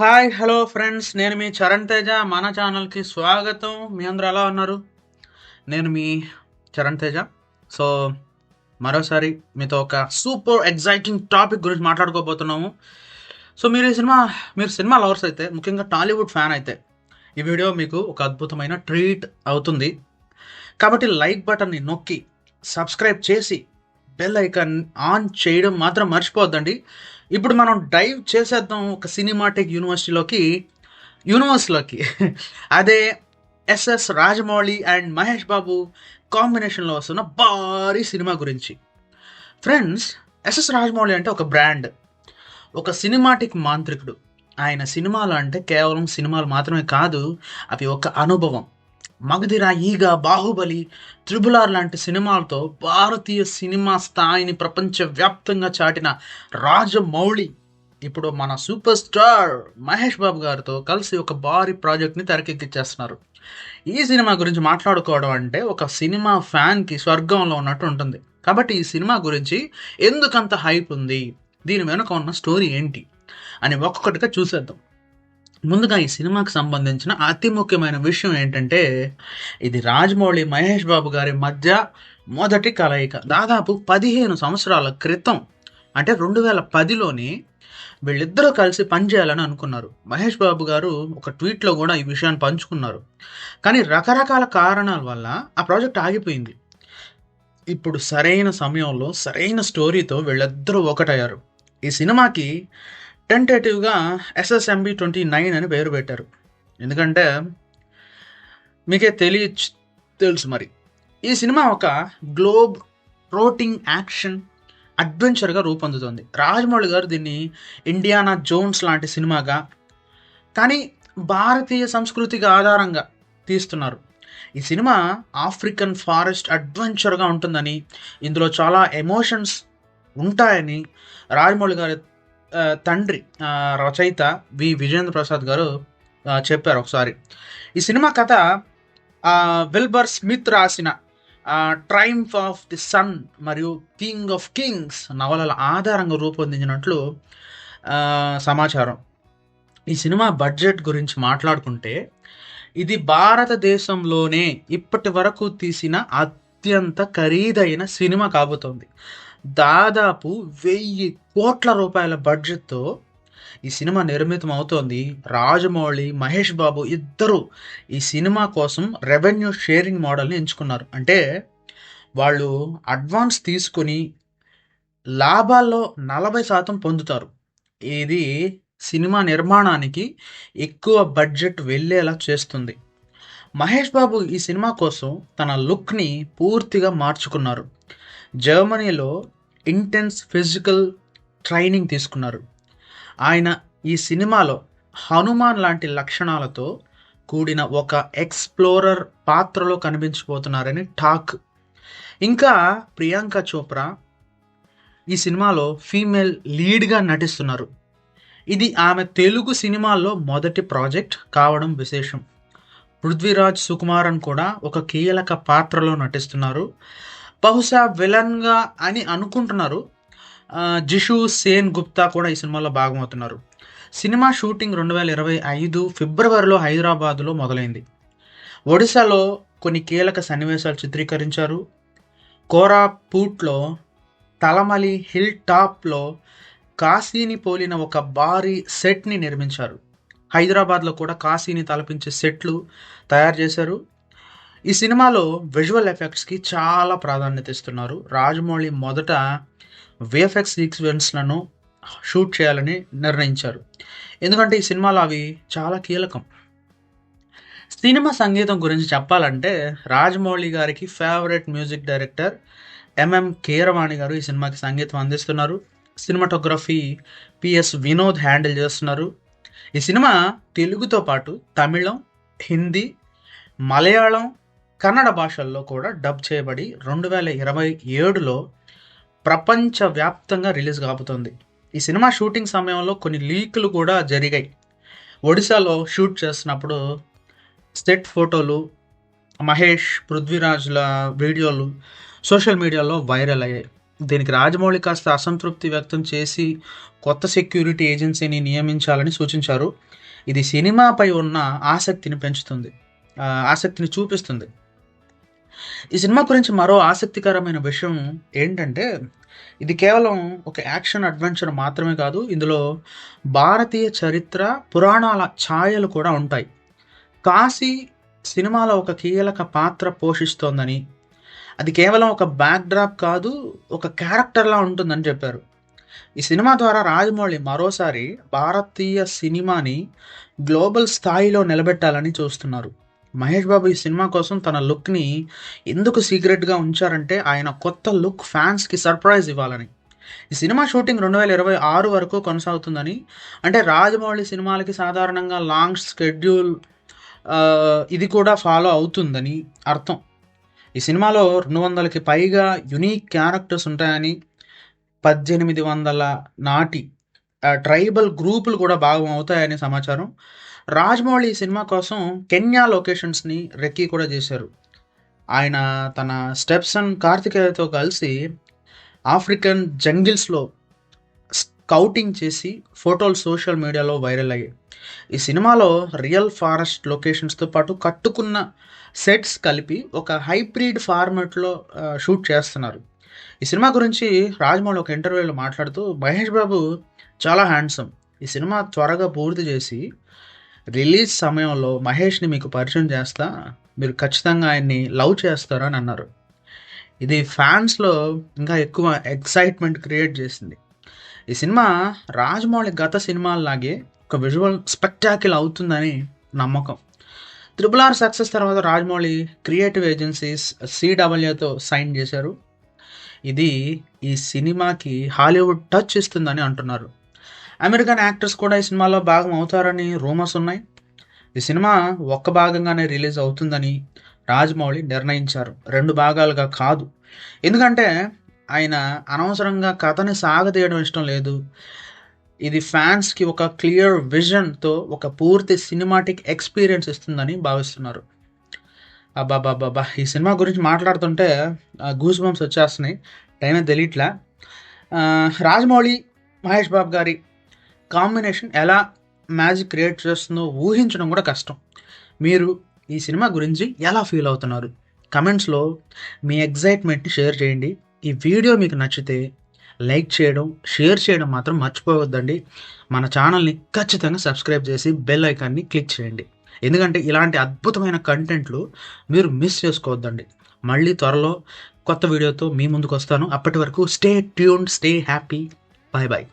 Hi hello friends. నేను మీ చరణ్ తేజ. మన ఛానల్కి స్వాగతం. మీ అందరూ ఎలా ఉన్నారు? నేను మీ చరణ్ తేజ. సో మరోసారి మీతో ఒక సూపర్ ఎగ్జైటింగ్ టాపిక్ గురించి మాట్లాడుకోబోతున్నాము. సో మీరు ఈ సినిమా మీరు సినిమా లవర్స్ అయితే ముఖ్యంగా టాలీవుడ్ ఫ్యాన్ అయితే ఈ వీడియో మీకు ఒక అద్భుతమైన ట్రీట్ అవుతుంది. కాబట్టి లైక్ బటన్ని నొక్కి సబ్స్క్రైబ్ చేసి బెల్ ఐకాన్ ఆన్ చేయడం మాత్రం మర్చిపోవద్దండి. ఇప్పుడు మనం డైవ్ చేసేద్దాం ఒక సినిమాటిక్ యూనివర్సిటీలోకి యూనివర్స్లోకి అదే ఎస్ఎస్ రాజమౌళి అండ్ మహేష్ బాబు కాంబినేషన్లో వస్తున్న భారీ సినిమా గురించి. ఫ్రెండ్స్ ఎస్ఎస్ రాజమౌళి అంటే ఒక బ్రాండ్ ఒక సినిమాటిక్ మాంత్రికుడు. ఆయన సినిమాలు అంటే కేవలం సినిమాలు మాత్రమే కాదు అవి ఒక అనుభవం. మగధిర ఈగ బాహుబలి త్రిబులార్ లాంటి సినిమాలతో భారతీయ సినిమా స్థాయిని ప్రపంచవ్యాప్తంగా చాటిన రాజమౌళి ఇప్పుడు మన సూపర్ స్టార్ మహేష్ బాబు గారితో కలిసి ఒక భారీ ప్రాజెక్ట్ని తెరకెక్కిచ్చేస్తున్నారు. ఈ సినిమా గురించి మాట్లాడుకోవడం అంటే ఒక సినిమా ఫ్యాన్కి స్వర్గంలో ఉన్నట్టు ఉంటుంది. కాబట్టి ఈ సినిమా గురించి ఎందుకంత హైప్ ఉంది? దీని వెనుక ఉన్న స్టోరీ ఏంటి? అని ఒక్కొక్కటిగా చూసేద్దాం. ముందుగా ఈ సినిమాకి సంబంధించిన అతి ముఖ్యమైన విషయం ఏంటంటే ఇది రాజమౌళి మహేష్ బాబు గారి మధ్య మొదటి కలయిక. దాదాపు పదిహేను సంవత్సరాల క్రితం అంటే రెండు వేల పదిలోని వీళ్ళిద్దరూ కలిసి పనిచేయాలని అనుకున్నారు. మహేష్ బాబు గారు ఒక ట్వీట్లో కూడా ఈ విషయాన్ని పంచుకున్నారు. కానీ రకరకాల కారణాల వల్ల ఆ ప్రాజెక్ట్ ఆగిపోయింది. ఇప్పుడు సరైన సమయంలో సరైన స్టోరీతో వీళ్ళిద్దరూ ఒకటయ్యారు. ఈ సినిమాకి టెంటేటివ్గా ఎస్ఎస్ఎంబి ట్వంటీ నైన్ అని పేరు పెట్టారు. ఎందుకంటే మీకే తెలియ తెలుసు మరి. ఈ సినిమా ఒక గ్లోబ్ రోటింగ్ యాక్షన్ అడ్వెంచర్గా రూపొందుతుంది. రాజమౌళి గారు దీన్ని ఇండియానా జోన్స్ లాంటి సినిమాగా కానీ భారతీయ సంస్కృతికి ఆధారంగా తీస్తున్నారు. ఈ సినిమా ఆఫ్రికన్ ఫారెస్ట్ అడ్వెంచర్గా ఉంటుందని ఇందులో చాలా ఎమోషన్స్ ఉంటాయని రాజమౌళి గారు తండ్రి రచయిత వి. విజేంద్ర ప్రసాద్ గారు చెప్పారు ఒకసారి. ఈ సినిమా కథ విల్బర్ స్మిత్ రాసిన ట్రైంఫ్ ఆఫ్ ది సన్ మరియు కింగ్ ఆఫ్ కింగ్స్ నవలల ఆధారంగా రూపొందించినట్లు సమాచారం. ఈ సినిమా బడ్జెట్ గురించి మాట్లాడుకుంటే ఇది భారతదేశంలోనే ఇప్పటి వరకు తీసిన అత్యంత ఖరీదైన సినిమా కాబోతోంది. దాదాపు వెయ్యి కోట్ల రూపాయల బడ్జెట్తో ఈ సినిమా నిర్మితం అవుతోంది రాజమౌళి మహేష్ బాబు ఇద్దరు ఈ సినిమా కోసం రెవెన్యూ షేరింగ్ మోడల్ని ఎంచుకున్నారు. అంటే వాళ్ళు అడ్వాన్స్ తీసుకొని లాభాల్లో నలభై శాతం పొందుతారు. ఇది సినిమా నిర్మాణానికి ఎక్కువ బడ్జెట్ వెళ్ళేలా చేస్తుంది. మహేష్ బాబు ఈ సినిమా కోసం తన లుక్ని పూర్తిగా మార్చుకున్నారు. జర్మనీలో ఇంటెన్స్ ఫిజికల్ ట్రైనింగ్ తీసుకున్నారు. ఆయన ఈ సినిమాలో హనుమాన్ లాంటి లక్షణాలతో కూడిన ఒక ఎక్స్ప్లోరర్ పాత్రలో కనిపించబోతున్నారని టాక్. ఇంకా ప్రియాంక చోప్రా ఈ సినిమాలో ఫీమేల్ లీడ్గా నటిస్తున్నారు. ఇది ఆమె తెలుగు సినిమాల్లో మొదటి ప్రాజెక్ట్ కావడం విశేషం. పృథ్వీరాజ్ సుకుమారన్ కూడా ఒక కీలక పాత్రలో నటిస్తున్నారు. బహుశా విలన్గా అని అనుకుంటున్నారు. జిషు సేన్ గుప్తా కూడా ఈ సినిమాలో భాగమవుతున్నారు. సినిమా షూటింగ్ రెండు వేల ఇరవై ఐదు ఫిబ్రవరిలో హైదరాబాద్లో మొదలైంది. ఒడిశాలో కొన్ని కీలక సన్నివేశాలు చిత్రీకరించారు. కోరాపూట్లో తలమలి హిల్ టాప్లో కాశీని పోలిన ఒక భారీ సెట్ని నిర్మించారు. హైదరాబాద్లో కూడా కాశీని తలపించే సెట్లు తయారు చేశారు. ఈ సినిమాలో విజువల్ ఎఫెక్ట్స్కి చాలా ప్రాధాన్యత ఇస్తున్నారు. రాజమౌళి మొదట విఎఫ్ఎక్స్ సీక్వెన్స్లను షూట్ చేయాలని నిర్ణయించారు. ఎందుకంటే ఈ సినిమాలో అవి చాలా కీలకం. సినిమా సంగీతం గురించి చెప్పాలంటే రాజమౌళి గారికి favourite music director MM Keeravani garu ఈ సినిమాకి సంగీతం అందిస్తున్నారు. సినిమాటోగ్రఫీ పిఎస్ వినోద్ హ్యాండిల్ చేస్తున్నారు. ఈ సినిమా తెలుగుతో పాటు తమిళం హిందీ మలయాళం కన్నడ భాషల్లో కూడా డబ్ చేయబడి రెండు వేల ఇరవై ఏడులో ప్రపంచవ్యాప్తంగా రిలీజ్ కాబోతోంది. ఈ సినిమా షూటింగ్ సమయంలో కొన్ని లీకులు కూడా జరిగాయి. ఒడిశాలో షూట్ చేస్తున్నప్పుడు సెట్ ఫోటోలు మహేష్ పృథ్వీరాజ్ల వీడియోలు సోషల్ మీడియాలో వైరల్ అయ్యాయి. దీనికి రాజమౌళి కాస్త అసంతృప్తి వ్యక్తం చేసి కొత్త సెక్యూరిటీ ఏజెన్సీని నియమించాలని సూచించారు. ఇది సినిమాపై ఉన్న ఆసక్తిని పెంచుతుంది. ఆసక్తిని చూపిస్తుంది. ఈ సినిమా గురించి మరో ఆసక్తికరమైన విషయం ఏంటంటే ఇది కేవలం ఒక యాక్షన్ అడ్వెంచర్ మాత్రమే కాదు ఇందులో భారతీయ చరిత్ర పురాణాల ఛాయలు కూడా ఉంటాయి. కాశీ సినిమాలో ఒక కీలక పాత్ర పోషిస్తోందని అది కేవలం ఒక బ్యాక్డ్రాప్ కాదు ఒక క్యారెక్టర్లా ఉంటుందని చెప్పారు. ఈ సినిమా ద్వారా రాజమౌళి మరోసారి భారతీయ సినిమాని గ్లోబల్ స్థాయిలో నిలబెట్టాలని చూస్తున్నారు. మహేష్ బాబు ఈ సినిమా కోసం తన లుక్ని ఎందుకు సీక్రెట్గా ఉంచారంటే ఆయన కొత్త లుక్ ఫ్యాన్స్కి సర్ప్రైజ్ ఇవ్వాలని. ఈ సినిమా షూటింగ్ రెండు వేల ఇరవై ఆరు వరకు కొనసాగుతుందని అంటే రాజమౌళి సినిమాలకి సాధారణంగా లాంగ్ స్కెడ్యూల్ ఇది కూడా ఫాలో అవుతుందని అర్థం. ఈ సినిమాలో రెండు వందలకి పైగా యునీక్ క్యారెక్టర్స్ ఉంటాయని పద్దెనిమిది వందల నాటి ట్రైబల్ గ్రూపులు కూడా భాగం అవుతాయని సమాచారం. రాజమౌళి సినిమా కోసం కెన్యా లొకేషన్స్ని రెక్కీ కూడా చేశారు. ఆయన తన స్టెప్స్ కార్తికేయతో కలిసి ఆఫ్రికన్ జంగిల్స్లో స్కౌటింగ్ చేసి ఫోటోలు సోషల్ మీడియాలో వైరల్ అయ్యాయి. ఈ సినిమాలో రియల్ ఫారెస్ట్ లొకేషన్స్తో పాటు కట్టుకున్న సెట్స్ కలిపి ఒక హైబ్రిడ్ ఫార్మాట్లో షూట్ చేస్తున్నారు. ఈ సినిమా గురించి రాజమౌళి ఒక ఇంటర్వ్యూలో మాట్లాడుతూ మహేష్ బాబు చాలా హ్యాండ్సమ్. ఈ సినిమా త్వరగా పూర్తి చేసి రిలీజ్ సమయంలో మహేష్ని మీకు పరిచయం చేస్తా మీరు ఖచ్చితంగా ఆయన్ని లవ్ చేస్తారు అని అన్నారు. ఇది ఫ్యాన్స్లో ఇంకా ఎక్కువ ఎక్సైట్మెంట్ క్రియేట్ చేసింది. ఈ సినిమా రాజమౌళి గత సినిమాల్లాగే ఒక విజువల్ స్పెక్టాకిల్ అవుతుందని నమ్మకం. త్రిపుల్ ఆర్ సక్సెస్ తర్వాత రాజమౌళి క్రియేటివ్ ఏజెన్సీస్ సిడబ్ల్యూతో సైన్ చేశారు. ఇది ఈ సినిమాకి హాలీవుడ్ టచ్ ఇస్తుందని అంటున్నారు. అమెరికన్ యాక్టర్స్ కూడా ఈ సినిమాలో భాగం అవుతారని రూమర్స్ ఉన్నాయి. ఈ సినిమా ఒక్క భాగంగానే రిలీజ్ అవుతుందని రాజమౌళి నిర్ణయించారు. రెండు భాగాలుగా కాదు. ఎందుకంటే ఆయన అనవసరంగా కథని సాగదీయడం ఇష్టం లేదు. ఇది ఫ్యాన్స్కి ఒక క్లియర్ విజన్తో ఒక పూర్తి సినిమాటిక్ ఎక్స్పీరియన్స్ ఇస్తుందని భావిస్తున్నారు. అబ్బాబాబాబా ఈ సినిమా గురించి మాట్లాడుతుంటే గూస్ బంప్స్ వచ్చేస్తున్నాయి. టైమే తెలియట్లా. రాజమౌళి మహేష్ బాబు గారి కాంబినేషన్ ఎలా మ్యాజిక్ క్రియేట్ చేస్తుందో ఊహించడం కూడా కష్టం. మీరు ఈ సినిమా గురించి ఎలా ఫీల్ అవుతున్నారు? కమెంట్స్లో మీ ఎగ్జైట్మెంట్ని షేర్ చేయండి. ఈ వీడియో మీకు నచ్చితే లైక్ చేయడం షేర్ చేయడం మాత్రం మర్చిపోవద్దండి. మన ఛానల్ని ఖచ్చితంగా సబ్స్క్రైబ్ చేసి బెల్ ఐకాన్ని క్లిక్ చేయండి. ఎందుకంటే ఇలాంటి అద్భుతమైన కంటెంట్లు మీరు మిస్ చేసుకోవద్దండి. మళ్ళీ త్వరలో కొత్త వీడియోతో మీ ముందుకు వస్తాను. అప్పటి వరకు stay tune stay happy bye bye